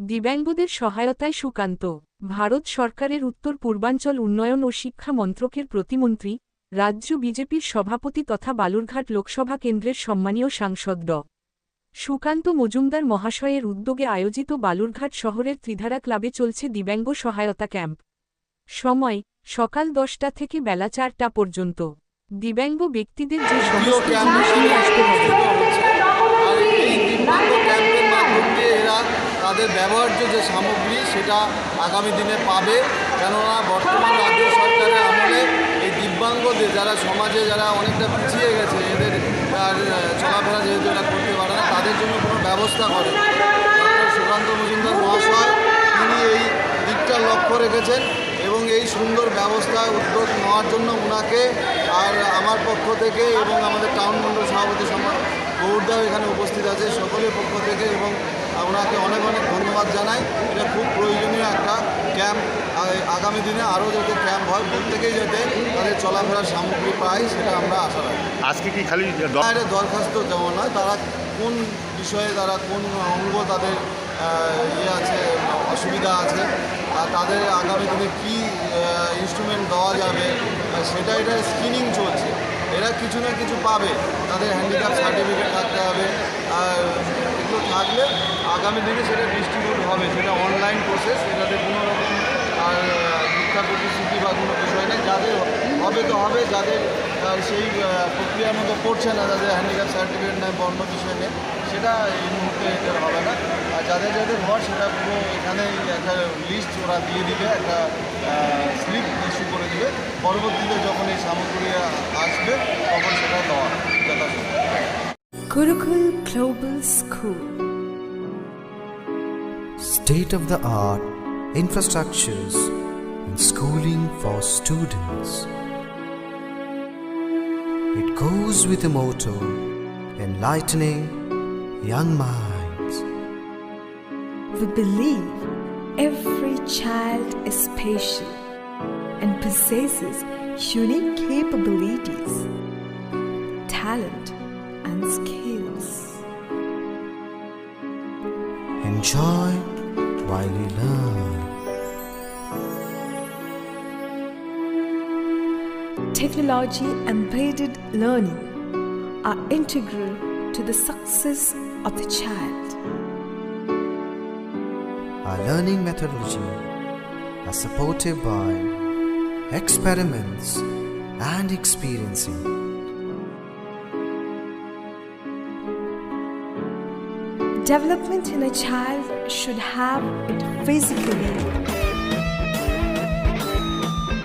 দিব্যাঙ্গদের সহায়তায় সুকান্ত ভারত সরকারের উত্তর পূর্বাঞ্চল উন্নয়ন ও শিক্ষা মন্ত্রকের প্রতিমন্ত্রী রাজ্য বিজেপির সভাপতি তথা বালুরঘাট লোকসভা কেন্দ্রের সম্মানীয় সাংসদ ড। সুকান্ত মজুমদার মহাশয়ের উদ্যোগে আয়োজিত বালুরঘাট শহরের ত্রিধারা ক্লাবে চলছে দিব্যাঙ্গ সহায়তা ক্যাম্প। সময় সকাল দশটা থেকে বেলা চারটা পর্যন্ত। দিব্যাঙ্গ ব্যক্তিদের যে সমস্ত ক্যাম্প জিনিস নিয়ে আসতে হবে হচ্ছে আর এই দিব্যাঙ্গ ক্যাম্পের মাধ্যম দিয়ে এরা তাদের ব্যবহার্য যে সামগ্রী সেটা আগামী দিনে পাবে। কেননা বর্তমান রাজ্য সরকারের আমলে এই দিব্যাঙ্গদের যারা সমাজে যারা অনেকটা পিছিয়ে গেছে, এদের আর চলাফেরা যেহেতু এরা করতে পারে না, তাদের জন্য কোনো ব্যবস্থা করে। সুকান্ত মজুমদার মহাশয়, তিনি এই দিকটা লক্ষ্য রেখেছেন এবং এই সুন্দর ব্যবস্থা উদ্যোগ নেওয়ার জন্য ওনাকে আর আমার পক্ষ থেকে এবং আমাদের টাউন মন্ডল সভাপতি সম্মান গৌরদাও এখানে উপস্থিত আছে, সকলের পক্ষ থেকে এবং ওনাকে অনেক অনেক ধন্যবাদ জানাই। এটা খুব প্রয়োজনীয় একটা ক্যাম্প আগামী দিনে আরও যাতে ক্যাম্প হয় প্রত্যেকেই যাতে তাদের চলাফেরার সামগ্রী পায় সেটা আমরা আশা রাখি। আজকে কি খালি এটা দরখাস্ত যেমন নয় তারা কোন বিষয়ে তারা কোন অঙ্গ তাদের ইয়ে আছে অসুবিধা আছে আর তাদের আগামী দিনে কী ইনস্ট্রুমেন্ট দেওয়া যাবে সেটা এটা স্ক্রিনিং চলছে। এরা কিছু না কিছু পাবে তাদের হ্যান্ডিক্যাপ সার্টিফিকেট থাকতে হবে আর এগুলো থাকলে আগামী দিনে সেটা ডিস্ট্রিবিউট হবে সেটা অনলাইন প্রসেস এটাতে কোনো রকম, আর, মিথ্যা প্রতিশ্রুতি বা কোনো বিষয় নেই। যাদের হবে তো হবে, যাদের সেই প্রক্রিয়ার মতো পড়ছে না, যাদের হ্যান্ডিক্যাপ সার্টিফিকেট নেয় বা অন্য বিষয় নেই, সেটা এই মুহূর্তে হবে না। আর যাদের যাদের হওয়ার, সেটা পুরো এখানে একটা লিস্ট ওরা দিয়ে দিবে, একটা স্লিপ ইস্যু করে দিবে। পরবর্তীতে যখন এই সামগ্রী আসবে, তখন সেটা দেওয়া যথাযথ। Gurukul Global School. State of the art infrastructures and schooling for students. It goes with the motto enlightening young minds. We believe every child is special and possesses unique capabilities, talent, and skills. Enjoy learn. Technology embedded learning are integral to the success of the child. Our learning methodology are supported by experiments and experiencing. Development in a child should have it physically,